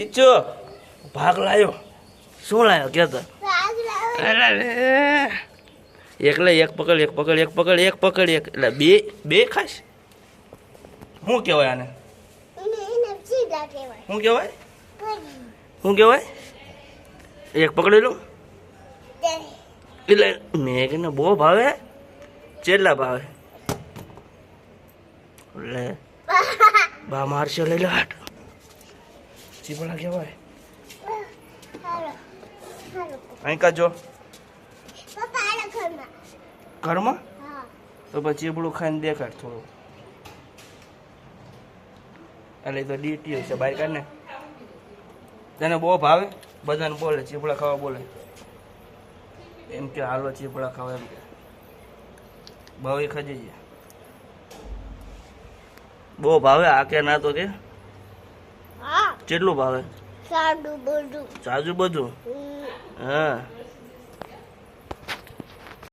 ચીચો, ભાગ લાયો. શું લાયો કે તો એકલે એક પકડ એક પકડ એક પકડ એક પકડ, એક. એટલે બે બે ખાશ શું કહેવાય આને? શું કહેવાય? શું કહેવાય? એક પકડી લઉં એટલે મેઘને બહુ ભાવે, ચેટલા ભાવે? એટલે બા મારશે લઈ લે ચીપડા કહેવાય અહીં કાજો ઘરમાં. તો પછી ચીપડું ખાઈને દેખાડ થોડું. એટલે તો ડીટી છે બહાર કાઢને તને બહુ ભાવે? બધાને બોલે ચીપડા ખાવા બોલે. એમ કે હાલો ચીપડા ખાવા એમ કે. ભાવે ખાજી બહુ ભાવે આ કે ના તો કે. કેટલું ભાવે? સાજુ બધું. સાજુ બધું? હા.